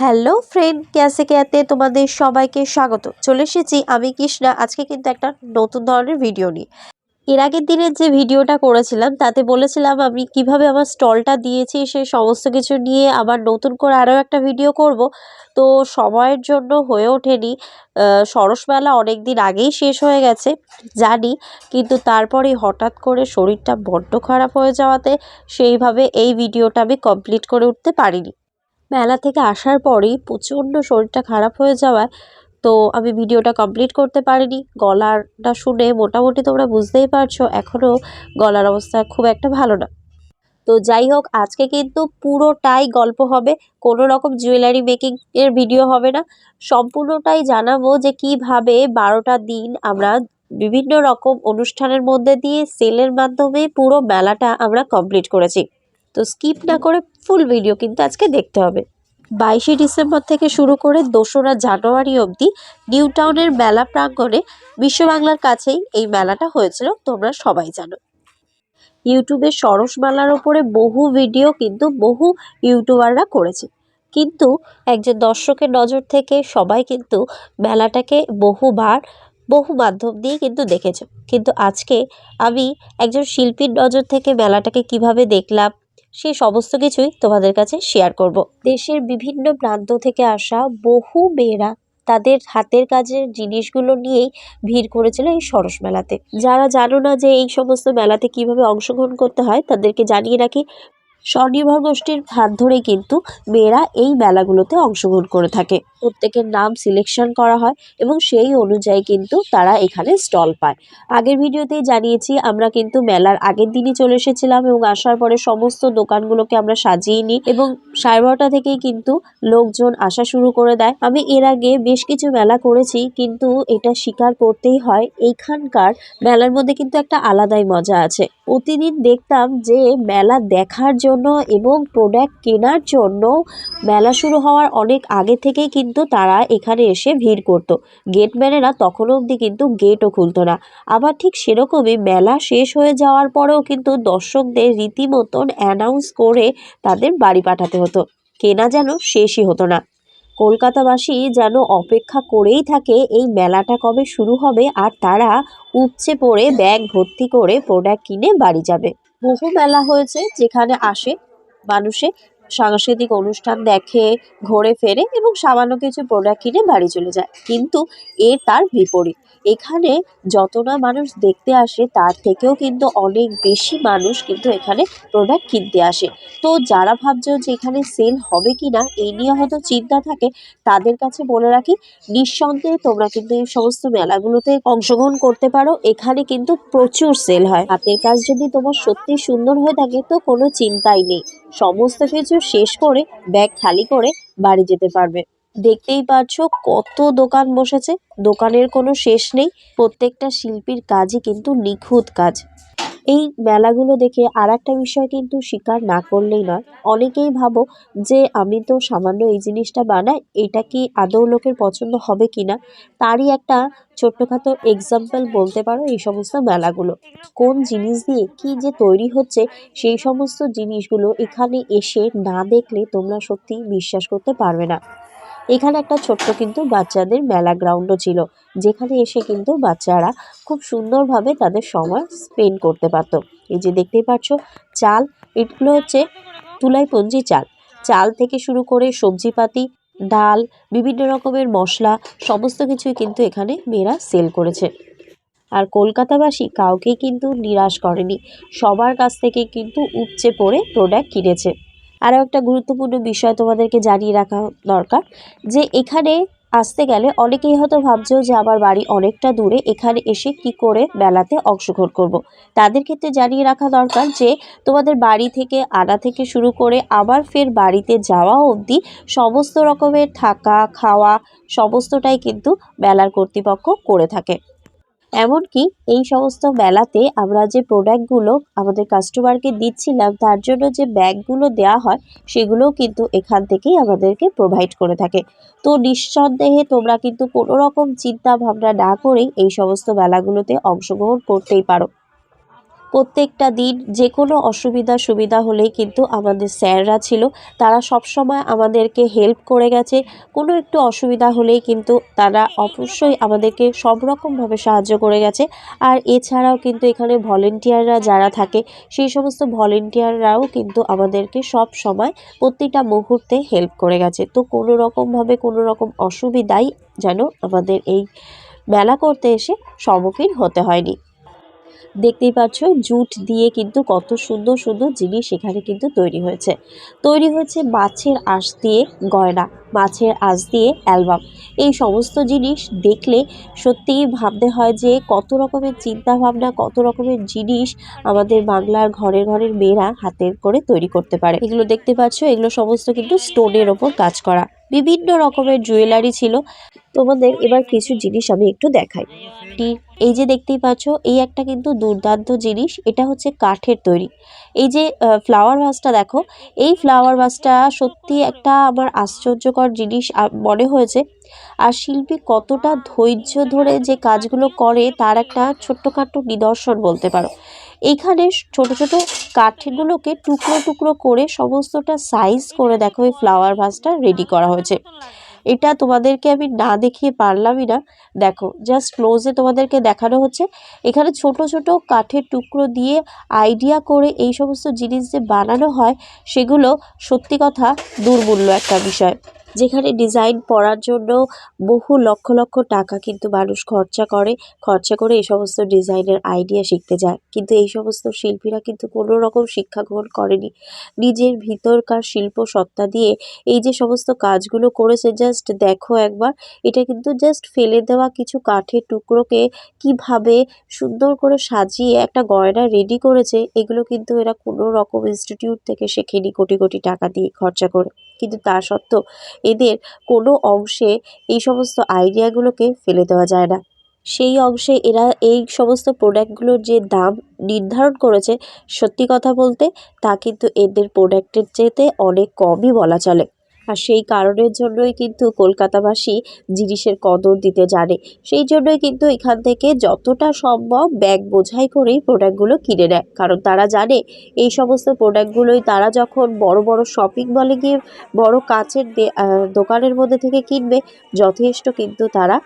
Hello friend ক্যাসে ক্যাতে তোমাদের সবাইকে স্বাগত। চলে এসেছি আমি কৃষ্ণা। আজকে কিন্তু একটা নতুন ধরনের ভিডিও নিই এর আগের দিনের যে ভিডিওটা করেছিলাম তাতে বলেছিলাম আমি কীভাবে আমার স্টলটা দিয়েছি সে সমস্ত কিছু নিয়ে আবার নতুন করে আরও একটা ভিডিও করব। তো সময়ের জন্য হয়ে ওঠেনি। আহ, সরস মেলা অনেক দিন আগেই শেষ হয়ে গেছে জানি। কিন্তু তারপরে হঠাৎ করে শরীরটা বড্ড খারাপ হয়ে যাওয়াতে সেইভাবে এই ভিডিওটা আমি কমপ্লিট করে উঠতে পারিনি। মেলা থেকে আসার পরেই প্রচণ্ড শরীরটা খারাপ হয়ে যাওয়ায়, তো আমি ভিডিওটা কমপ্লিট করতে পারিনি। গলাটা শুনে মোটামুটি তোমরা বুঝতেই পারছ এখনও গলার অবস্থা খুব একটা ভালো না। তো যাই হোক, আজকে কিন্তু পুরোটাই গল্প হবে, কোনো রকম জুয়েলারি মেকিং এর ভিডিও হবে না। সম্পূর্ণটাই জানাব যে কীভাবে বারোটা দিন আমরা বিভিন্ন রকম অনুষ্ঠানের মধ্যে দিয়ে সেলের মাধ্যমে পুরো মেলাটা আমরা কমপ্লিট করেছি। তো স্কিপ না করে ফুল ভিডিও কিন্তু আজকে দেখতে হবে। বাইশে ডিসেম্বর থেকে শুরু করে দোসরা জানুয়ারি অবধি নিউ টাউনের মেলা প্রাঙ্গণে বিশ্ব বাংলার কাছেই এই মেলাটা হয়েছিল, তোমরা সবাই জানো। ইউটিউবে সরস মেলার ওপরে বহু ভিডিও কিন্তু বহু ইউটিউবাররা করেছে। কিন্তু একজন দর্শকের নজর থেকে সবাই কিন্তু মেলাটাকে বহুবার, বহু মাধ্যম দিয়ে কিন্তু দেখেছ। কিন্তু আজকে আমি একজন শিল্পীর নজর থেকে মেলাটাকে কীভাবে দেখলাম সেই সমস্ত কিছুই তোমাদের কাছে শেয়ার করব। দেশের বিভিন্ন প্রান্ত থেকে আসা বহু মেয়েরা তাদের হাতের কাজের জিনিসগুলো নিয়েই ভিড় করেছিল এই সরস মেলাতে। যারা জানো না যে এই সমস্ত মেলাতে কীভাবে অংশগ্রহণ করতে হয়, তাদেরকে জানিয়ে রাখি স্বনির্ভর গোষ্ঠীর হাত ধরেই কিন্তু মেয়েরা এই মেলাগুলোতে অংশগ্রহণ করে থাকে। প্রত্যেকের নাম সিলেকশন করা হয় এবং সেই অনুযায়ী কিন্তু তারা এখানে স্টল পায়। আগের ভিডিওতেই জানিয়েছি, আমরা কিন্তু মেলার আগের দিনই চলে এসেছিলাম এবং আসার পরে সমস্ত দোকানগুলোকে আমরা সাজিয়ে নিই এবং সাড়ে বারোটা থেকেই কিন্তু লোকজন আসা শুরু করে দেয়। আমি এর আগে বেশ কিছু মেলা করেছি, কিন্তু এটা স্বীকার করতেই হয় এইখানকার মেলার মধ্যে কিন্তু একটা আলাদাই মজা আছে। প্রতিদিন দেখতাম যে মেলা দেখার জন্য এবং প্রোডাক্ট কেনার জন্য মেলা শুরু হওয়ার অনেক আগে থেকেই কিন্তু তারা এখানে এসে ভিড় করতো। গেটম্যানেরা তখনও অবধি কিন্তু গেটও খুলতো না। আবার ঠিক সেরকমই মেলা শেষ হয়ে যাওয়ার পরেও কিন্তু দর্শকদের রীতিমতন অ্যানাউন্স করে তাদের বাড়ি পাঠাতে হতো। কেনা যেন শেষই হতো না। কলকাতাবাসী যেন অপেক্ষা করেই থাকে এই মেলাটা কবে শুরু হবে আর তারা উপচে পড়ে ব্যাগ ভর্তি করে প্রোডাক্ট কিনে বাড়ি যাবে। বহু মেলা হয়েছে যেখানে আসে মানুষে সাংস্কৃতিক অনুষ্ঠান দেখে, ঘোরে ফেরে এবং সামান্য কিছু প্রোডাক্ট কিনে বাড়ি চলে যায়। কিন্তু এ তার বিপরীত। এখানে যত না মানুষ দেখতে আসে, তার থেকেও কিন্তু অনেক বেশি মানুষ কিন্তু এখানে প্রোডাক্ট কিনতে আসে। তো যারা ভাবছ যে এখানে সেল হবে কি না এই নিয়ে হয়তো চিন্তা থাকে, তাদের কাছে বলে রাখি, নিঃসন্দেহে তোমরা কিন্তু এই সমস্ত মেলাগুলোতে অংশগ্রহণ করতে পারো। এখানে কিন্তু প্রচুর সেল হয়। হাতের কাজ যদি তোমার সত্যি সুন্দর হয়ে থাকে, তো কোনো চিন্তাই নেই। সমস্ত কিছু শেষ করে ব্যাগ খালি করে বাড়ি যেতে পারবে। দেখতেই পাচ্ছো কত দোকান বসেছে। দোকানের কোনো শেষ নেই। প্রত্যেকটা শিল্পীর কাজই কিন্তু নিখুঁত কাজ। এই মেলাগুলো দেখে আর একটা বিষয় কিন্তু স্বীকার না করলেই নয়। অনেকেই ভাবো যে আমি তো সামান্য এই জিনিসটা বানাই, এটা কি আদৌ লোকের পছন্দ হবে কি না? তারই একটা ছোট্টখাটো এক্সাম্পল বলতে পারো এই সমস্ত মেলাগুলো। কোন জিনিস দিয়ে কি যে তৈরি হচ্ছে, সেই সমস্ত জিনিসগুলো এখানে এসে না দেখলে তোমরা সত্যি বিশ্বাস করতে পারবে না। এখানে একটা ছোট্ট কিন্তু বাচ্চাদের মেলা গ্রাউন্ডও ছিল, যেখানে এসে কিন্তু বাচ্চারা খুব সুন্দরভাবে তাদের সময় স্পেন্ড করতে পারতো। এই যে দেখতেই পাচ্ছ চাল, এগুলো হচ্ছে তুলাইপঞ্জি চাল। চাল থেকে শুরু করে সবজিপাতি, ডাল, বিভিন্ন রকমের মশলা, সমস্ত কিছুই কিন্তু এখানে মেয়েরা সেল করেছে। আর কলকাতাবাসী কাউকেই কিন্তু নিরাশ করেনি, সবার কাছ থেকে কিন্তু উপচে পড়ে প্রোডাক্ট কিনেছে। আরও একটা গুরুত্বপূর্ণ বিষয় তোমাদেরকে জানিয়ে রাখা দরকার, যে এখানে আসতে গেলে অনেকেই হয়তো ভাবছ যে আমার বাড়ি অনেকটা দূরে, এখানে এসে কি করে মেলাতে অংশগ্রহণ করব। তাদের ক্ষেত্রে জানিয়ে রাখা দরকার যে তোমাদের বাড়ি থেকে আনা থেকে শুরু করে আবার ফের বাড়িতে যাওয়া অবধি সমস্ত রকমের থাকা, খাওয়া, সমস্তটাই কিন্তু মেলার কর্তৃপক্ষ করে থাকে এমনকি এই সমস্ত মেলাতে আমরা যে প্রোডাক্টগুলো আমাদের কাস্টমারকে দিচ্ছিলাম, তার জন্য যে ব্যাগগুলো দেয়া হয়, সেগুলোও কিন্তু এখান থেকেই আমাদেরকে প্রোভাইড করে থাকে। তো নিঃসন্দেহে তোমরা কিন্তু কোনো রকম চিন্তা ভাবনা না করেই এই সমস্ত মেলাগুলোতে অংশগ্রহণ করতেই পারো। প্রত্যেকটা দিন যে কোনো অসুবিধা সুবিধা হলেই কিন্তু আমাদের স্যাররা ছিল। তারা সবসময় আমাদেরকে হেল্প করে গেছে। কোনো একটু অসুবিধা হলেই কিন্তু তারা অবশ্যই আমাদেরকে সব রকমভাবে সাহায্য করে গেছে। আর এছাড়াও কিন্তু এখানে ভলেন্টিয়াররা যারা থাকে, সেই সমস্ত ভলেন্টিয়াররাও কিন্তু আমাদেরকে সব সময় প্রতিটা মুহূর্তে হেল্প করে গেছে। তো কোনো রকমভাবে কোনো রকম অসুবিধাই যেন আমাদের এই মেলা করতে এসে সম্মুখীন হতে হয়নি। দেখতেই পাচ্ছ জুট দিয়ে কিন্তু কত সুন্দর সুন্দর জিনিস এখানে কিন্তু তৈরি হয়েছে। তৈরি হয়েছে মাছের আঁশ দিয়ে গয়না। মাছের আঁশ দিয়ে অ্যালবাম। এই সমস্ত জিনিস দেখলে সত্যিই ভাবতে হয় যে কত রকমের চিন্তা ভাবনা কত রকমের জিনিস আমাদের বাংলার ঘরের ঘরের মেয়েরা হাতের করে তৈরি করতে পারে। এগুলো দেখতে পাচ্ছ, এগুলো সমস্ত কিন্তু স্টোনের ওপর কাজ করা। বিভিন্ন রকমের জুয়েলারি ছিল। তোমাদের এবার কিছু জিনিস আমি একটু দেখাই। এই যে দেখতেই পাচ্ছ, এই একটা কিন্তু দুর্দান্ত জিনিস, এটা হচ্ছে কাঠের তৈরি। এই যে ফ্লাওয়ার ভাসটা দেখো, এই ফ্লাওয়ার ভাসটা সত্যি একটা আমার আশ্চর্যকর জিনিস মনে হয়েছে। আর শিল্পী কতটা ধৈর্য ধরে যে কাজগুলো করে, তার একটা ছোট্টখাট্ট নিদর্শন বলতে পারো। এইখানে ছোট ছোট কাঠগুলোকে টুকরো টুকরো করে সমস্তটা সাইজ করে দেখো, এই ফ্লাওয়ার ভাসটা রেডি করা হয়েছে। এটা তোমাদেরকে আমি না দেখিয়ে পারলামই না। দেখো জাস্ট ক্লোজে তোমাদেরকে দেখানো হচ্ছে। এখানে ছোট ছোট কাঠের টুকরো দিয়ে আইডিয়া করে এই সমস্ত জিনিস যে বানানো হয়, সেগুলো সত্যি কথা দুর্মূল্য একটা বিষয়। যেখানে ডিজাইন পড়ার জন্য বহু লক্ষ লক্ষ টাকা কিন্তু মানুষ খরচা করে খরচা করে এই সমস্ত ডিজাইনের আইডিয়া শিখতে যায়। কিন্তু এই সমস্ত শিল্পীরা কিন্তু কোনো রকম শিক্ষা গ্রহণ করেনি। নিজের ভিতরকার শিল্প সত্তা দিয়ে এই যে সমস্ত কাজগুলো করেছে জাস্ট দেখো একবার, এটা কিন্তু জাস্ট ফেলে দেওয়া কিছু কাঠের টুকরোকে কীভাবে সুন্দর করে সাজিয়ে একটা গয়না রেডি করেছে, এগুলো কিন্তু এরা কোনো রকম ইনস্টিটিউট থেকে শেখেনি কোটি কোটি টাকা দিয়ে খরচা করে। কিন্তু তা সত্ত্বেও এদের কোনো অংশে এই সমস্ত আইডিয়াগুলোকে ফেলে দেওয়া যায় না। সেই অংশে এরা এই সমস্ত প্রোডাক্টগুলোর যে দাম নির্ধারণ করেছে, সত্যি কথা বলতে তা কিন্তু এদের প্রোডাক্টের চেয়েতে অনেক কমই বলা চলে। আর সেই কারণের জন্যই কিন্তু কলকাতাবাসী জিনিসের কদর দিতে জানে। সেই জন্যই কিন্তু এখান থেকে যতটা সম্ভব ব্যাগ বোঝাই করেই প্রোডাক্টগুলো কিনে নেয়। কারণ তারা জানে, এই সমস্ত প্রোডাক্টগুলোই তারা যখন বড় বড় শপিং মলে গিয়ে বড় কাচের দোকানের মধ্যে থেকে কিনবে, যথেষ্ট কিন্তু তারা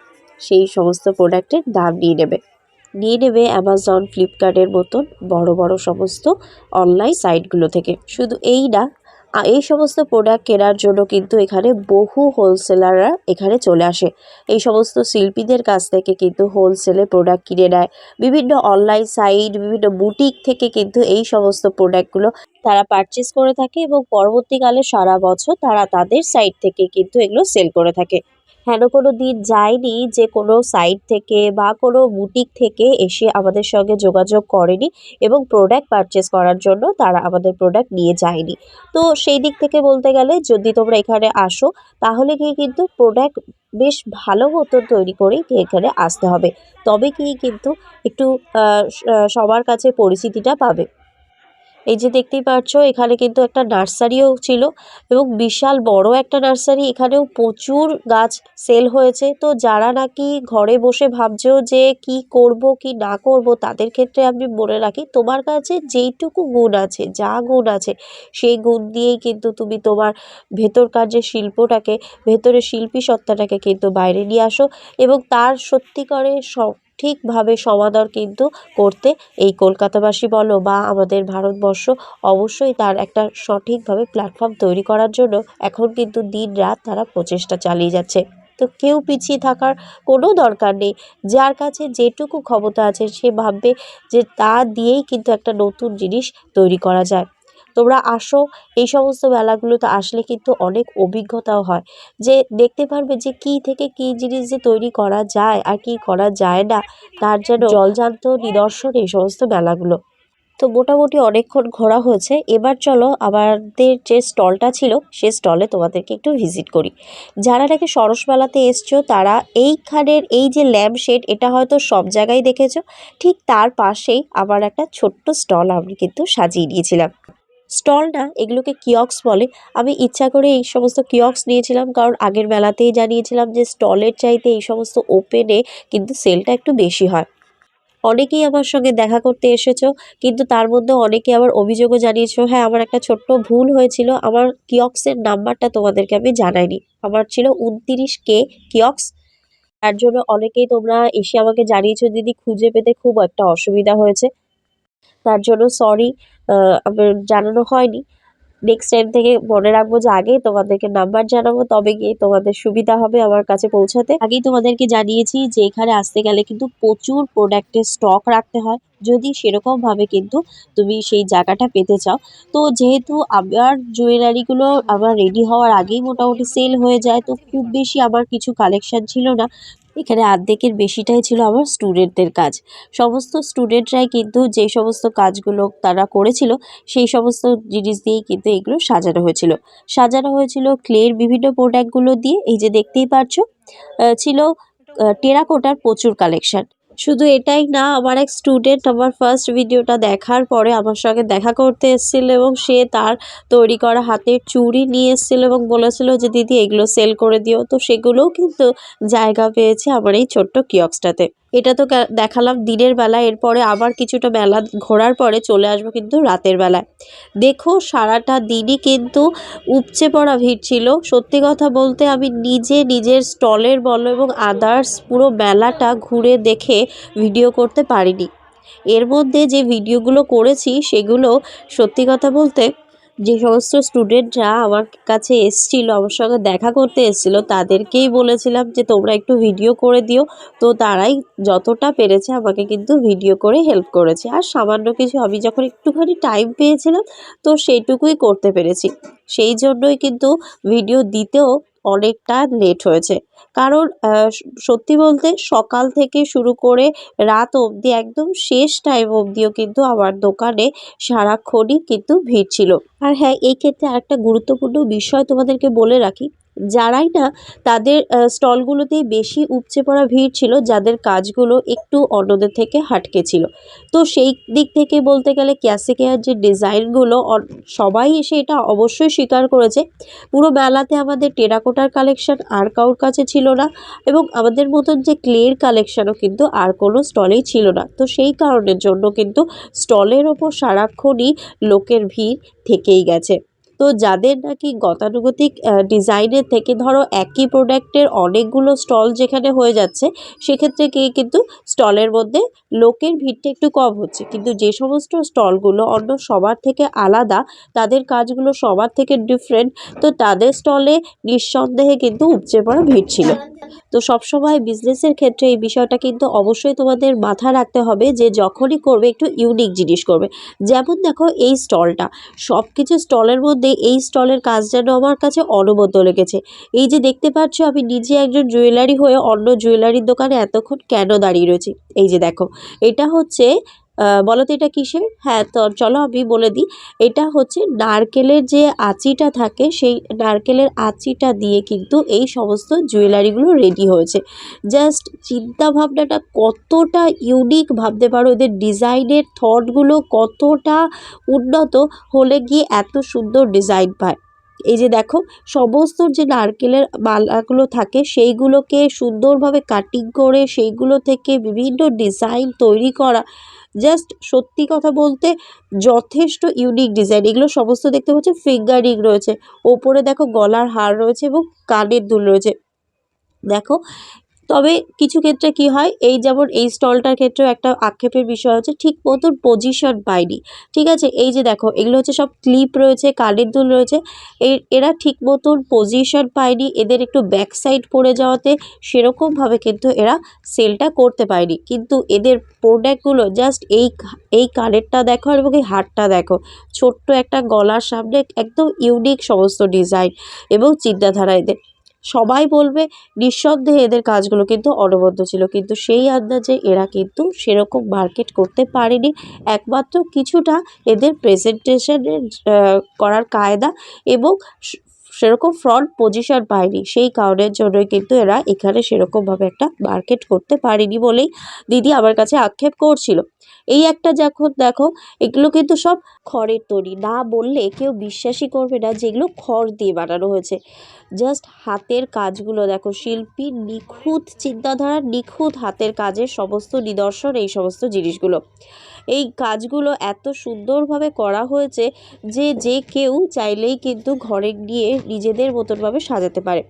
সেই সমস্ত প্রোডাক্টের দাম নিয়ে নেবে। নিয়ে নেবে অ্যামাজন ফ্লিপকার্টের মতন বড় বড় সমস্ত অনলাইন সাইটগুলো থেকে। শুধু এই না এই সমস্ত প্রোডাক্ট কেনার জন্য কিন্তু এখানে বহু হোলসেলাররা এখানে চলে আসে। এই সমস্ত শিল্পীদের কাছ থেকে কিন্তু হোলসেলে প্রোডাক্ট কিনে নেয়। বিভিন্ন অনলাইন সাইট বিভিন্ন বুটিক থেকে কিন্তু এই সমস্ত প্রোডাক্টগুলো তারা পারচেস করে থাকে এবং পরবর্তীকালে সারা বছর তারা তাদের সাইট থেকে কিন্তু এগুলো সেল করে থাকে। হেন কোনো দিন যায়নি যে কোনো সাইট থেকে বা কোনো বুটিক থেকে এসে আমাদের সঙ্গে যোগাযোগ করেনি এবং প্রোডাক্ট পারচেস করার জন্য তারা আমাদের প্রোডাক্ট নিয়ে যায়নি। তো সেই দিক থেকে বলতে গেলে যদি তোমরা এখানে আসো, তাহলে কি কিন্তু প্রোডাক্ট বেশ ভালো মতো তৈরি করেই এখানে আসতে হবে। তবে কি কিন্তু একটু সবার কাছে পরিচিতিটা পাবে। এই যে দেখতেই পাচ্ছ, এখানে কিন্তু একটা নার্সারিও ছিল এবং বিশাল বড় একটা নার্সারি। এখানেও প্রচুর গাছ সেল হয়েছে। তো যারা নাকি ঘরে বসে ভাবছ যে কি করব, কি না করব, তাদের ক্ষেত্রে আমি বলে রাখি, তোমার কাছে যেইটুকু গুণ আছে, যা গুণ আছে, সেই গুণ দিয়েই কিন্তু তুমি তোমার ভেতরকার যে শিল্পটাকে ভেতরে শিল্পী সত্তাটাকে কিন্তু বাইরে নিয়ে আসো এবং তার সত্যিকারের সঠিকভাবে সমাদর কিন্তু করতে এই কলকাতাবাসী বলো বা আমাদের ভারতবর্ষ অবশ্যই তার একটা সঠিকভাবে প্ল্যাটফর্ম তৈরি করার জন্য এখন কিন্তু দিন রাত তারা প্রচেষ্টা চালিয়ে যাচ্ছে। তো কেউ পিছিয়ে থাকার কোনো দরকার নেই। যার কাছে যেটুকু ক্ষমতা আছে সে ভাববে যে তা দিয়েই কিন্তু একটা নতুন জিনিস তৈরি করা যায়। তোমরা আসো, এই সমস্ত মেলাগুলোতে আসলে কিন্তু অনেক অভিজ্ঞতাও হয়। যে দেখতে পারবে যে কী থেকে কী জিনিস যে তৈরি করা যায় আর কী করা যায় না, তার যেন জলজান্ত নিদর্শন এই সমস্ত মেলাগুলো। তো মোটামুটি অনেকক্ষণ ঘোরা হয়েছে। এবার চলো, আমাদের যে স্টলটা ছিল, সে স্টলে তোমাদেরকে একটু ভিজিট করি। যারা নাকি সরস মেলাতে এসছো, তারা এইখানের এই যে ল্যাম্প শেড এটা হয়তো সব জায়গায় দেখেছ। ঠিক তার পাশেই আমার একটা ছোট্ট স্টল আমি কিন্তু সাজিয়ে দিয়েছিলাম স্টল না এগুলোকে কিয়ক্স বলে। আমি ইচ্ছা করে এই সমস্ত কিয়ক্স নিয়েছিলাম, কারণ আগের মেলাতেই জানিয়েছিলাম যে স্টলের চাইতে এই সমস্ত ওপেনে কিন্তু সেলটা একটু বেশি হয়। অনেকেই আমার সঙ্গে দেখা করতে এসেছ, কিন্তু তার মধ্যে অনেকে আবার অভিযোগও জানিয়েছো হ্যাঁ আমার একটা ছোট্ট ভুল হয়েছিল, আমার কিয়ক্সের নাম্বারটা তোমাদেরকে আমি জানাইনি। আমার ছিল উনতিরিশ কে কিয়ক্স। তার জন্য অনেকেই তোমরা এসে আমাকে জানিয়েছো, দিদি, খুঁজে পেতে খুব একটা অসুবিধা হয়েছে। তার জন্য সরি আমার জানানো হয়নি। নেক্সট টাইম থেকে মনে রাখব যে আগেই তোমাদেরকে নাম্বার জানাব, তবে গিয়ে তোমাদের সুবিধা হবে আমার কাছে পৌঁছাতে। আগেই তোমাদেরকে জানিয়েছি যে এখানে আসতে গেলে কিন্তু প্রচুর প্রোডাক্টের স্টক রাখতে হয়। যদি সেরকমভাবে কিন্তু তুমি সেই জায়গাটা পেতে চাও। তো যেহেতু আমার জুয়েলারিগুলো আমার রেডি হওয়ার আগেই মোটামুটি সেল হয়ে যায়, তো খুব বেশি আমার কিছু কালেকশান ছিল না। এখানে আর্ধেকের বেশিটাই ছিল আমার স্টুডেন্টদের কাজ। সমস্ত স্টুডেন্টরাই কিন্তু যে সমস্ত কাজগুলো তারা করেছিল, সেই সমস্ত জিনিস দিয়েই কিন্তু এগুলো সাজানো হয়েছিল। সাজানো হয়েছিল ক্লের বিভিন্ন প্রোডাক্টগুলো দিয়ে, এই যে দেখতেই পারছ ছিল টেরাকোটার প্রচুর কালেকশন শুধু এটাই না, আমার এক স্টুডেন্ট আমার ফার্স্ট ভিডিওটা দেখার পরে আমার সঙ্গে দেখা করতে এসেছিল এবং সে তার তৈরি করা হাতের চুড়ি নিয়ে এসেছিল এবং বলেছিল যে, দিদি, এগুলো সেল করে দিও। তো সেগুলোও কিন্তু জায়গা পেয়েছে আমার এই ছোট্ট কিয়ক্সটাতে এটা তো দেখালাম দিনের বেলা, এরপরে আবার কিছুটা মেলা ঘোরার পরে চলে আসব কিন্তু রাতের বেলায়। দেখো, সারাটা দিনই কিন্তু উপচে পড়া ভিড় ছিল। সত্যি কথা বলতে আমি নিজে নিজের স্টলের বলো এবং আদার্স পুরো মেলাটা ঘুরে দেখে ভিডিও করতে পারিনি। এর মধ্যে যে ভিডিওগুলো করেছি, সেগুলো সত্যি কথা বলতে যে সমস্ত স্টুডেন্টরা আমার কাছে এসছিল, আমার সঙ্গে দেখা করতে এসছিল, তাদেরকেই বলেছিলাম যে তোমরা একটু ভিডিও করে দিও। তো তারাই যতটা পেরেছে আমাকে কিন্তু ভিডিও করে হেল্প করেছে। আর সামান্য কিছু, আমি যখন একটুখানি টাইম পেয়েছিলাম, তো সেইটুকুই করতে পেরেছি। সেই জন্যই কিন্তু ভিডিও দিতেও অনেকটা লেট হয়েছে। কারণ সত্যি বলতে সকাল থেকে শুরু করে রাত অবধি, একদম শেষ টাইম অবধিও কিন্তু আমার দোকানে সারাক্ষণই কিন্তু ভিড় ছিল। আর হ্যাঁ এই ক্ষেত্রে আরেকটা গুরুত্বপূর্ণ বিষয় তোমাদেরকে বলে রাখি যারাই না, তাদের স্টলগুলোতেই বেশি উপচে পড়া ভিড় ছিল, যাদের কাজগুলো একটু অন্যদের থেকে হাটকে ছিল। তো সেই দিক থেকে বলতে গেলে ক্যাসিকেয়ার যে ডিজাইনগুলো সবাই এসে এটা অবশ্যই স্বীকার করেছে। পুরো মেলাতে আমাদের টেরাকোটার কালেকশন আর কারোর কাছে ছিল না এবং আমাদের মতন যে ক্লের কালেকশনও কিন্তু আর কোনো স্টলেই ছিল না। তো সেই কারণের জন্য কিন্তু স্টলের ওপর সারাক্ষণই লোকের ভিড় থেকেই গেছে। তো যাদের নাকি গতানুগতিক ডিজাইনের থেকে ধরো একই প্রোডাক্টের অনেকগুলো স্টল যেখানে হয়ে যাচ্ছে, সেক্ষেত্রে কি কিন্তু স্টলের মধ্যে লোকের ভিড়টা একটু কম হচ্ছে। কিন্তু যে সমস্ত স্টলগুলো অন্য সবার থেকে আলাদা, তাদের কাজগুলো সবার থেকে ডিফারেন্ট তো তাদের স্টলে নিঃসন্দেহে কিন্তু উপচে পড়া ভিড় ছিল। তো সবসময় বিজনেসের ক্ষেত্রে এই বিষয়টা কিন্তু অবশ্যই তোমাদের মাথায় রাখতে হবে যে যখনই করবে একটু ইউনিক জিনিস করবে। যেমন দেখো এই স্টলটা সব কিছু স্টলের মধ্যে এই স্টলের কাজ যেন আমার কাছে অনবদ্য লেগেছে। এই যে দেখতে পাচ্ছ, আমি নিজে একজন জুয়েলারি হয়ে অন্য জুয়েলারির দোকানে এতক্ষণ কেন দাঁড়িয়ে রয়েছি? এই যে দেখো, এটা হচ্ছে বলো তো এটা কিসের? হ্যাঁ তো চলো আমি বলে দিই। এটা হচ্ছে নারকেলের যে আঁচিটা থাকে, সেই নারকেলের আঁচিটা দিয়ে কিন্তু এই সমস্ত জুয়েলারিগুলো রেডি হয়েছে। জাস্ট চিন্তা ভাবনাটা কতটা ইউনিক ভাবতে পারো, এদের ডিজাইনের থটগুলো কতটা উন্নত হলে গিয়ে এত সুন্দর ডিজাইন পায়। এই যে দেখো, সমস্ত যে নারকেলের মালাগুলো থাকে, সেইগুলোকে সুন্দরভাবে কাটিং করে, সেইগুলো থেকে বিভিন্ন ডিজাইন তৈরি করা জাস্ট সত্যি কথা বলতে যথেষ্ট ইউনিক ডিজাইন এগুলো সমস্ত দেখতে পাচ্ছি ফিঙ্গারিং রয়েছে। ওপরে দেখো গলার হার রয়েছে এবং কানের দুল রয়েছে। দেখো তবে কিছু ক্ষেত্রে কি হয়, এই যেমন এই স্টলটার ক্ষেত্রেও একটা আক্ষেপের বিষয় হচ্ছে ঠিক মতন পজিশন পায়নি। ঠিক আছে? এই যে দেখো, এগুলো হচ্ছে সব ক্লিপ রয়েছে, কানের দুল রয়েছে। এর এরা ঠিক মতন পজিশন পায়নি। এদের একটু ব্যাক সাইড পড়ে যাওয়াতে সেরকমভাবে কিন্তু এরা সেলটা করতে পারেনি। কিন্তু এদের প্রোডাক্টগুলো জাস্ট এই এই কানেরটা দেখো এবং এই হারটা দেখো। ছোট্ট একটা গলার সামনে একদম ইউনিক সমস্ত ডিজাইন এবং চিন্তাধারা এদের। সবাই বলবে, নিঃসন্দেহে এদের কাজগুলো কিন্তু অনবদ্য ছিল। কিন্তু সেই আন্দাজে এরা কিন্তু সেরকম মার্কেট করতে পারেনি। একমাত্র কিছুটা এদের প্রেজেন্টেশনের করার কায়দা এবং সেরকম ফ্রন্ট পজিশন পায়নি। সেই কারণের জন্যই কিন্তু এরা এখানে সেরকমভাবে একটা মার্কেট করতে পারেনি বলেই দিদি আমার কাছে আক্ষেপ করছিল। এই একটা যখন দেখো, এগুলো কিন্তু সব খড়ের তৈরি। না বললে কেউ বিশ্বাসই করবে না যে এগুলো খড় দিয়ে বানানো হয়েছে। জাস্ট হাতের কাজগুলো দেখো, শিল্পী নিখুঁত চিন্তাধারা, নিখুঁত হাতের কাজের সমস্ত নিদর্শন, এই সমস্ত জিনিসগুলো। এই কাজগুলো এত সুন্দরভাবে করা হয়েছে যে যে কেউ চাইলেই কিন্তু ঘরে গিয়ে নিজেদের মতনভাবে সাজাতে পারে।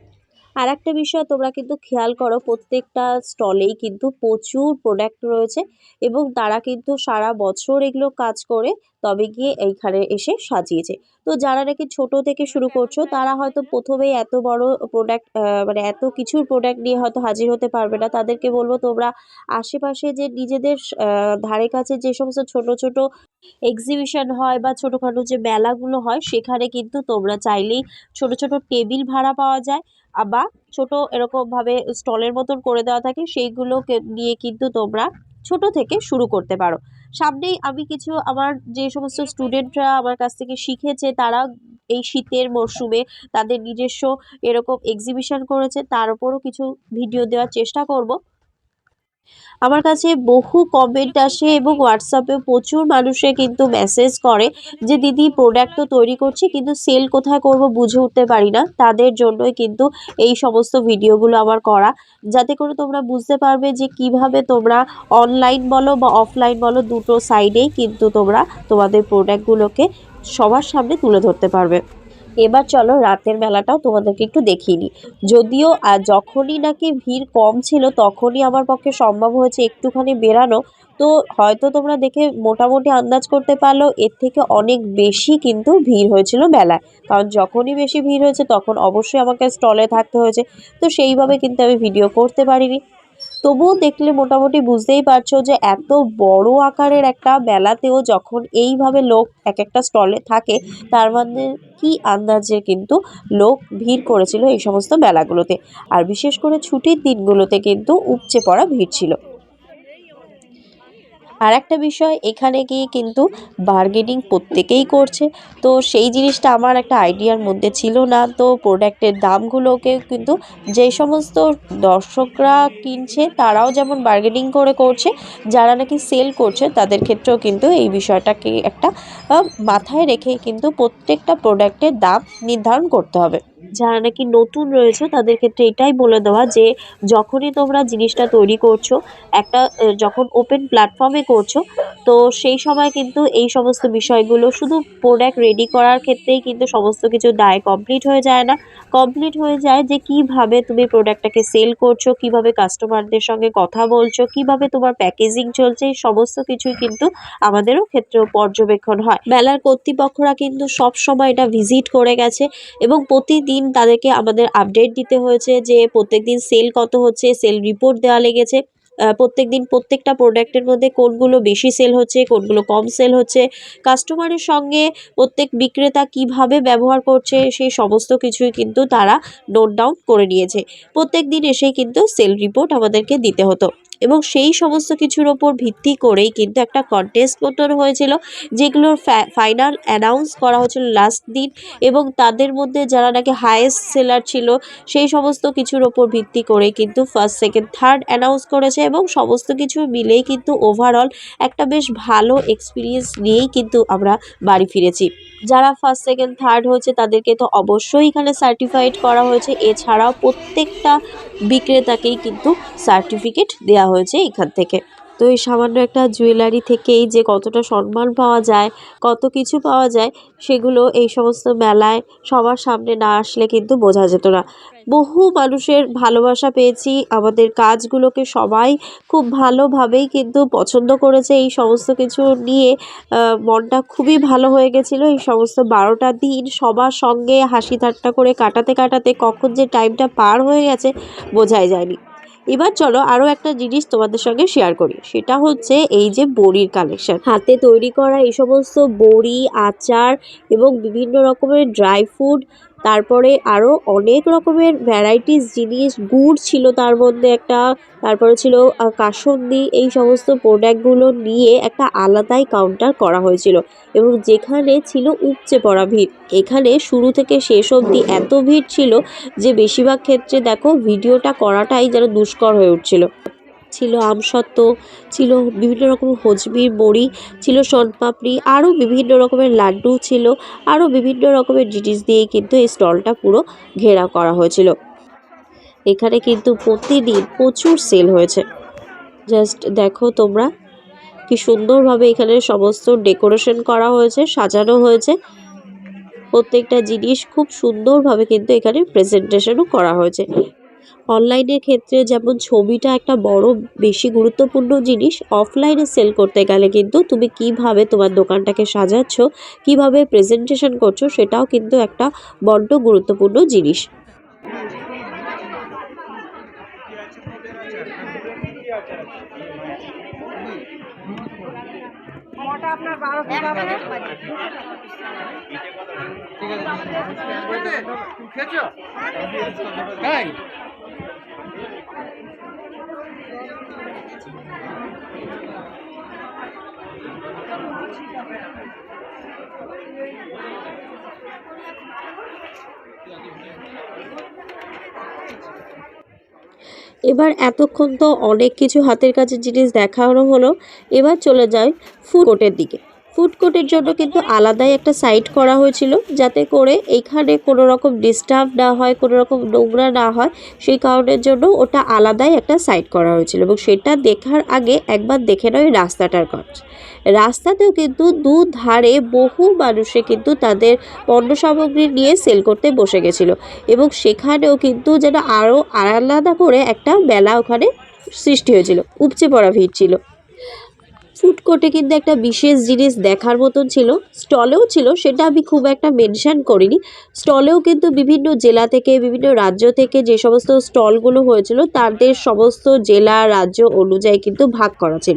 আর একটা বিষয়, তোমরা কিন্তু খেয়াল করো প্রত্যেকটা স্টলেই কিন্তু প্রচুর প্রোডাক্ট রয়েছে এবং তারা কিন্তু সারা বছর এগুলো কাজ করে তবে গিয়ে এইখানে এসে সাজিয়েছে। তো যারা নাকি ছোট থেকে শুরু করছ, তারা হয়তো প্রথমেই এত বড় প্রোডাক্ট মানে এত কিছুর প্রোডাক্ট নিয়ে হয়তো হাজির হতে পারবে না। তাদেরকে বলব তোমরা আশেপাশে যে নিজেদের ধারে কাছে যে সমস্ত ছোট ছোট এক্সিবিশন হয় বা ছোটোখাটো যে মেলাগুলো হয়, সেখানে কিন্তু তোমরা চাইলেই ছোট ছোট টেবিল ভাড়া পাওয়া যায় বা ছোট এরকমভাবে স্টলের মতন করে দেওয়া থাকে, সেইগুলোকে নিয়ে কিন্তু তোমরা ছোট থেকে শুরু করতে পারো। সামনেই আমি কিছু আমার যে সমস্ত স্টুডেন্টরা আমার কাছ থেকে শিখেছে, তারা এই শীতের মরশুমে তাদের নিজস্ব এরকম এক্সিবিশন করেছে, তার উপরও কিছু ভিডিও দেওয়ার চেষ্টা করব। আমার কাছে বহু কমেন্ট আসে এবং হোয়াটসঅ্যাপে প্রচুর মানুষে কিন্তু মেসেজ করে যে, দিদি প্রোডাক্ট তো তৈরি করছি, কিন্তু সেল কোথায় করব বুঝে উঠতে পারি না। তাদের জন্যই কিন্তু এই সমস্ত ভিডিওগুলো আমার করা। যাতে করে তোমরা বুঝতে পারবে যে, কীভাবে তোমরা অনলাইন বলো বা অফলাইন বলো, দুটো সাইডেই কিন্তু তোমরা তোমাদের প্রোডাক্টগুলোকে সবার সামনে তুলে ধরতে পারবে। এবার চলো রাতের মেলাটাও তোমাদেরকে একটু দেখিয়ে নিই। যদিও যখনই নাকি ভিড় কম ছিল, তখনই আমার পক্ষে সম্ভব হয়েছে একটুখানি বেরানো। তো হয়তো তোমরা দেখে মোটামুটি আন্দাজ করতে পারল, এর থেকে অনেক বেশি কিন্তু ভিড় হয়েছিল মেলায় কারণ যখনই বেশি ভিড় হয়েছে, তখন অবশ্যই আমাকে স্টলে থাকতে হয়েছে। তো সেইভাবে কিন্তু আমি ভিডিও করতে পারিনি। তবুও দেখলে মোটামুটি বুঝতেই পারছ যে এত বড় আকারের একটা মেলাতেও যখন এইভাবে লোক এক একটা স্টলে থাকে, তার মানে কি আন্দাজে কিন্তু লোক ভিড় করেছিল এই সমস্ত মেলাগুলোতে। আর বিশেষ করে ছুটির দিনগুলোতে কিন্তু উপচে পড়া ভিড় ছিল। আর একটা বিষয়, এখানে গিয়ে কিন্তু বার্গেনিং প্রত্যেকেই করছে। তো সেই জিনিসটা আমার একটা আইডিয়ার মধ্যে ছিল না। তো প্রোডাক্টের দামগুলোকে কিন্তু যে সমস্ত দর্শকরা কিনছে, তারাও যেমন বার্গেনিং করে করছে, যারা নাকি সেল করছে, তাদের ক্ষেত্রেও কিন্তু এই বিষয়টাকে একটা মাথায় রেখে কিন্তু প্রত্যেকটা প্রোডাক্টের দাম নির্ধারণ করতে হবে। যারা নাকি নতুন রয়েছে, তাদের ক্ষেত্রে এটাই বলে দেওয়া যে, যখনই তোমরা জিনিসটা তৈরি করছ, একটা যখন ওপেন প্ল্যাটফর্মে করছ, তো সেই সময় কিন্তু এই সমস্ত বিষয়গুলো শুধু প্রোডাক্ট রেডি করার ক্ষেত্রেই কিন্তু সমস্ত কিছু দায় কমপ্লিট হয়ে যায় না। কমপ্লিট হয়ে যায় যে, কীভাবে তুমি প্রোডাক্টটাকে সেল করছ, কীভাবে কাস্টমারদের সঙ্গে কথা বলছো, কীভাবে তোমার প্যাকেজিং চলছে, এই সমস্ত কিছুই কিন্তু আমাদেরও ক্ষেত্রেও পর্যবেক্ষণ হয়। মেলার কর্তৃপক্ষরা কিন্তু সব সময় এটা ভিজিট করে গেছে এবং প্রতিদিন তাদেরকে আমাদের আপডেট দিতে হয়েছে যে প্রত্যেকদিন সেল কত হচ্ছে সেল রিপোর্ট দেওয়া লেগেছে। প্রত্যেক দিন প্রত্যেকটা প্রোডাক্টের মধ্যে কোনগুলো বেশি সেল হচ্ছে, কোনগুলো কম সেল হচ্ছে। কাস্টমারের সঙ্গে প্রত্যেক বিক্রেতা কীভাবে ব্যবহার করছে, সেই সমস্ত কিছুই কিন্তু তারা নোট ডাউন করে নিয়েছে। প্রত্যেক দিন এসেই কিন্তু সেল রিপোর্ট আমাদেরকে দিতে হতো। এবং সেই সমস্ত কিছুর ওপর ভিত্তি করেই কিন্তু একটা কন্টেস্ট মতন হয়েছিল, যেগুলোর ফাইনাল অ্যানাউন্স করা হয়েছিল লাস্ট দিন এবং তাদের মধ্যে যারা নাকি হায়েস্ট সেলার ছিল, সেই সমস্ত কিছুর ওপর ভিত্তি করে কিন্তু ফার্স্ট সেকেন্ড থার্ড অ্যানাউন্স করেছে এবং সমস্ত কিছু মিলেই কিন্তু ওভারঅল একটা বেশ ভালো এক্সপিরিয়েন্স নিয়েই কিন্তু আমরা বাড়ি ফিরেছি। যারা ফার্স্ট সেকেন্ড থার্ড হয়েছে, তাদেরকে তো অবশ্যই এখানে সার্টিফাইড করা হয়েছে। এছাড়াও প্রত্যেকটা বিক্রেতাকেই কিন্তু সার্টিফিকেট দেওয়া হয়েছে এখান থেকে। তো এই সামান্য একটা জুয়েলারি থেকেই যে কতটা সম্মান পাওয়া যায়, কত কিছু পাওয়া যায়, সেগুলো এই সমস্ত মেলায় সবার সামনে না আসলে কিন্তু বোঝা যেত না। বহু মানুষের ভালোবাসা পেয়েছি, আমাদের কাজগুলোকে সবাই খুব ভালোভাবেই কিন্তু পছন্দ করেছে। এই সমস্ত কিছু নিয়ে মনটা খুবই ভালো হয়ে গেছিল। এই সমস্ত বারোটা দিন সবার সঙ্গে হাসি ঠাট্টা করে কাটাতে কাটাতে কখন যে টাইমটা পার হয়ে গেছে, বোঝাই যায়নি। এবার চলো আরও একটা জিনিস তোমাদের সঙ্গে শেয়ার করি। সেটা হচ্ছে এই যে বড়ির কালেকশন হাতে তৈরি করা এই সমস্ত বড়ি, আচার এবং বিভিন্ন রকমের ড্রাই ফ্রুট তারপরে আরও অনেক রকমের ভ্যারাইটিস জিনিস, গুড় ছিল তার মধ্যে একটা, তারপরে ছিল কাসন্দি, এই সমস্ত প্রোডাক্টগুলো নিয়ে একটা আলাদাই কাউন্টার করা হয়েছিল। এবং যেখানে ছিল উপচে পড়া ভিড়। এখানে শুরু থেকে শেষ অবধি এত ভিড় ছিল যে বেশিরভাগ ক্ষেত্রে দেখো ভিডিওটা করাটাই যেন দুষ্কর হয়ে উঠছিল। ছিল আমসত্ত্ব, ছিল বিভিন্ন রকম হজমির বড়ি, ছিল শনপাপড়ি, আরও বিভিন্ন রকমের লাড্ডু ছিল, আরও বিভিন্ন রকমের জিনিস দিয়ে কিন্তু এই স্টলটা পুরো ঘেরা করা হয়েছিল। এখানে কিন্তু প্রতিদিন প্রচুর সেল হয়েছে। জাস্ট দেখো তোমরা কি সুন্দরভাবে এখানে সমস্ত ডেকোরেশন করা হয়েছে, সাজানো হয়েছে। প্রত্যেকটা জিনিস খুব সুন্দরভাবে কিন্তু এখানে প্রেজেন্টেশনও করা হয়েছে। অনলাইনের ক্ষেত্রে যেমন ছবিটা একটা বড় বেশি গুরুত্বপূর্ণ জিনিস অফলাইনে সেল করতে গেলে কিন্তু তুমি কীভাবে তোমার দোকানটাকে সাজাচ্ছ কীভাবে প্রেজেন্টেশন করছ সেটাও কিন্তু একটা বড্ড গুরুত্বপূর্ণ জিনিস। মোটা আপনার বারোশো ঠিক আছে। তুমি খেয়েছো? তাই এবার এতক্ষণ তো অনেক কিছু হাতের কাছে জিনিস দেখানো হলো। এবার চলে যায় ফুড কোর্টের দিকে। ফুড কোর্টের জন্য কিন্তু আলাদাই একটা সাইট করা হয়েছিল যাতে করে এইখানে কোনো রকম ডিস্টার্ব না হয়, কোনো রকম নোংরা না হয়, সেই কারণের জন্য ওটা আলাদাই একটা সাইট করা হয়েছিল এবং সেটা দেখার আগে একবার দেখে নয় রাস্তাটার কাজ। রাস্তাতেও কিন্তু দু ধারে বহু মানুষে কিন্তু তাদের পণ্য সামগ্রী নিয়ে সেল করতে বসে গেছিল এবং সেখানেও কিন্তু যেন আরও আলাদা করে একটা মেলা ওখানে সৃষ্টি হয়েছিল, উপচে পড়া ভিড় ছিল। ফুড কোর্টে কিন্তু একটা বিশেষ জিনিস দেখার মতন ছিল। স্টলেও ছিল, সেটা আমি খুব একটা মেনশান করিনি। স্টলেও কিন্তু বিভিন্ন জেলা থেকে, বিভিন্ন রাজ্য থেকে যে সমস্ত স্টলগুলো হয়েছিল, তাদের সমস্ত জেলা, রাজ্য অনুযায়ী কিন্তু ভাগ করা ছিল।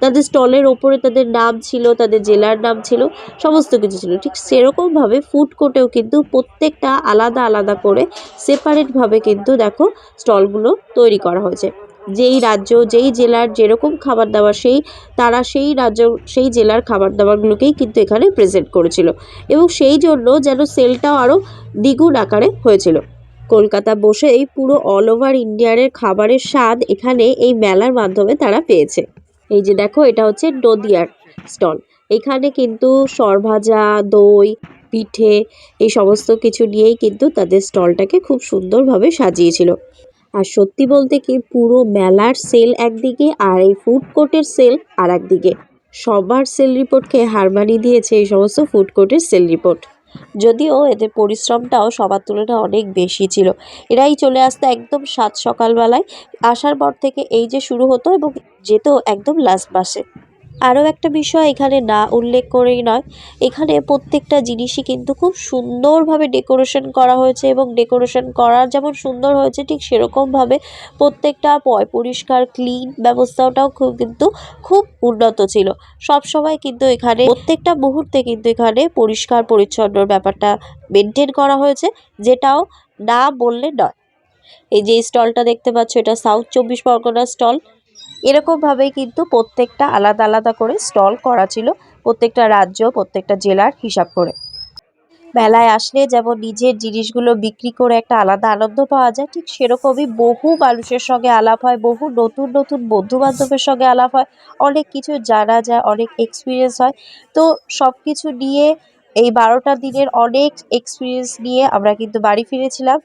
তাদের স্টলের ওপরে তাদের নাম ছিল, তাদের জেলার নাম ছিল, সমস্ত কিছু ছিল। ঠিক সেরকমভাবে ফুড কোর্টেও কিন্তু প্রত্যেকটা আলাদা আলাদা করে সেপারেটভাবে কিন্তু দেখো স্টলগুলো তৈরি করা হয়েছে। যেই রাজ্য, যেই জেলার যেরকম খাবার দাবার, সেই, তারা সেই রাজ্য, সেই জেলার খাবার দাবারগুলোকেই কিন্তু এখানে প্রেজেন্ট করেছিল। এবং সেই জন্য যেন সেলটাও আরও দ্বিগুণ আকারে হয়েছিল। কলকাতা বসেই পুরো অল ওভার ইন্ডিয়ার খাবারের স্বাদ এখানে এই মেলার মাধ্যমে তারা পেয়েছে। এই যে দেখো, এটা হচ্ছে নদিয়ার স্টল এখানে কিন্তু সরভাজা, দই, পিঠে, এই সমস্ত কিছু নিয়েই কিন্তু তাদের স্টলটাকে খুব সুন্দরভাবে সাজিয়েছিল। আর সত্যি বলতে কি, পুরো মেলার সেল একদিকে আর এই ফুড কোর্টের সেল আর একদিকে সবার সেল রিপোর্টকে হার মানিয়ে দিয়েছে এই সমস্ত ফুড কোর্টের সেল রিপোর্ট যদিও এদের পরিশ্রমটাও সবার তুলনায় অনেক বেশি ছিল। এরাই চলে আসতো একদম সাত সকালবেলায়, আসার পর থেকে এই যে শুরু হতো এবং যেত একদম লাস্ট বাসে আরও একটা বিষয় এখানে না উল্লেখ করেই নয়। এখানে প্রত্যেকটা জিনিসই কিন্তু খুব সুন্দরভাবে ডেকোরেশন করা হয়েছে এবং ডেকোরেশন করা যেমন সুন্দর হয়েছে, ঠিক সেরকমভাবে প্রত্যেকটা পয় পরিষ্কার, ক্লিন ব্যবস্থাটাও খুব কিন্তু খুব উন্নত ছিল। সব সময় কিন্তু এখানে প্রত্যেকটা মুহূর্তে কিন্তু এখানে পরিষ্কার পরিচ্ছন্নর ব্যাপারটা মেনটেন করা হয়েছে, যেটাও না বললে নয়। এই যে স্টলটা দেখতে পাচ্ছ, এটা সাউথ চব্বিশ পরগনার স্টল। এরকমভাবেই কিন্তু প্রত্যেকটা আলাদা আলাদা করে স্টল করা ছিল, প্রত্যেকটা রাজ্য, প্রত্যেকটা জেলার হিসাব করে। মেলায় আসলে যেমন নিজের জিনিসগুলো বিক্রি করে একটা আলাদা আনন্দ পাওয়া যায়, ঠিক সেরকমই বহু মানুষের সঙ্গে আলাপ হয়, বহু নতুন নতুন বন্ধু বান্ধবের সঙ্গে আলাপ হয়, অনেক কিছু জানা যায়, অনেক এক্সপিরিয়েন্স হয়। তো সব কিছু নিয়ে এই বারোটা দিনের অনেক এক্সপিরিয়েন্স নিয়ে আমরা কিন্তু বাড়ি ফিরেছিলাম।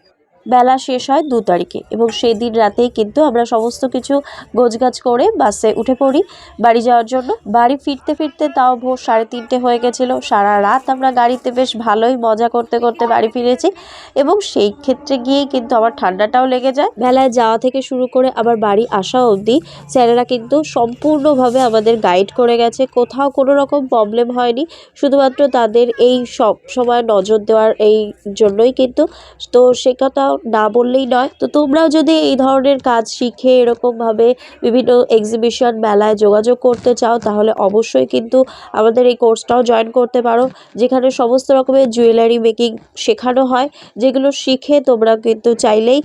বেলা শেষ হয় দু তারিখে। এবং সেই দিন রাতেই কিন্তু আমরা সমস্ত কিছু গোছগাছ করে বাসে উঠে পড়ি বাড়ি যাওয়ার জন্য। বাড়ি ফিরতে ফিরতে তাও ভোর সাড়ে তিনটে হয়ে গেছিল। সারা রাত আমরা গাড়িতে বেশ ভালোই মজা করতে করতে বাড়ি ফিরেছি। এবং সেই ক্ষেত্রে গিয়েই কিন্তু আমার ঠান্ডাটাও লেগে যায়। মেলায় যাওয়া থেকে শুরু করে আবার বাড়ি আসা অবধি স্যারেরা কিন্তু সম্পূর্ণভাবে আমাদের গাইড করে গেছে। কোথাও কোনো রকম প্রবলেম হয়নি। শুধুমাত্র তাদের এই সব সময় নজর দেওয়ার এই জন্যই কিন্তু। তো সে কথাও চাও না বললেই নয়। তো তোমরাও যদি এই ধরনের কাজ শিখে এরকমভাবে বিভিন্ন এক্সিবিশন মেলায় যোগাযোগ করতে চাও, তাহলে অবশ্যই কিন্তু আমাদের এই কোর্সটাও জয়েন করতে পারো, যেখানে সমস্ত রকমের জুয়েলারি মেকিং শেখানো হয়, যেগুলো শিখে তোমরা কিন্তু চাইলেই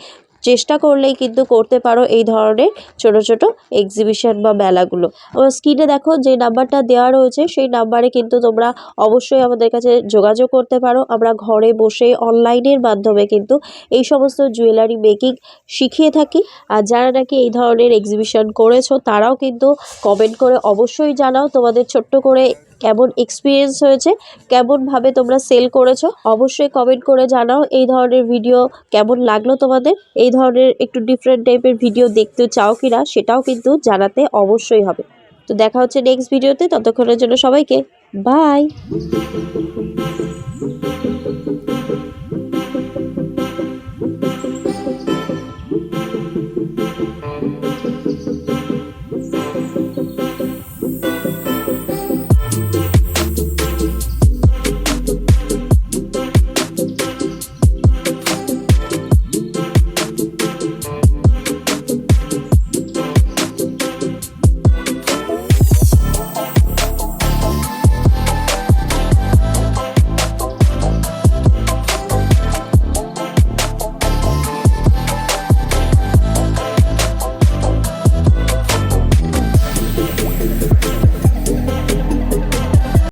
চেষ্টা করলেই কিন্তু করতে পারো এই ধরনের ছোট ছোট এক্সিবিশন বা মেলাগুলো। আমার স্ক্রিনে দেখো যে নাম্বারটা দেওয়া রয়েছে, সেই নাম্বারে কিন্তু তোমরা অবশ্যই আমাদের কাছে যোগাযোগ করতে পারো। আমরা ঘরে বসে অনলাইনের মাধ্যমে কিন্তু এই সমস্ত জুয়েলারি মেকিং শিখিয়ে থাকি। আর যারা নাকি এই ধরনের এক্সিবিশন করেছ, তারাও কিন্তু কমেন্ট করে অবশ্যই জানাও। তোমাদের ছোট্ট করে কেমন এক্সপিরিয়েন্স হয়েছে কেমনভাবে তোমরা সেল করেছ, অবশ্যই কমেন্ট করে জানাও এই ধরনের ভিডিও কেমন লাগল তোমাদের, এই ধরনের একটু ডিফারেন্ট টাইপের ভিডিও দেখতে চাও কিনা সেটাও কিন্তু জানাতে অবশ্যই হবে। তো দেখা হচ্ছে নেক্সট ভিডিওতে ততক্ষণের জন্য সবাইকে বাই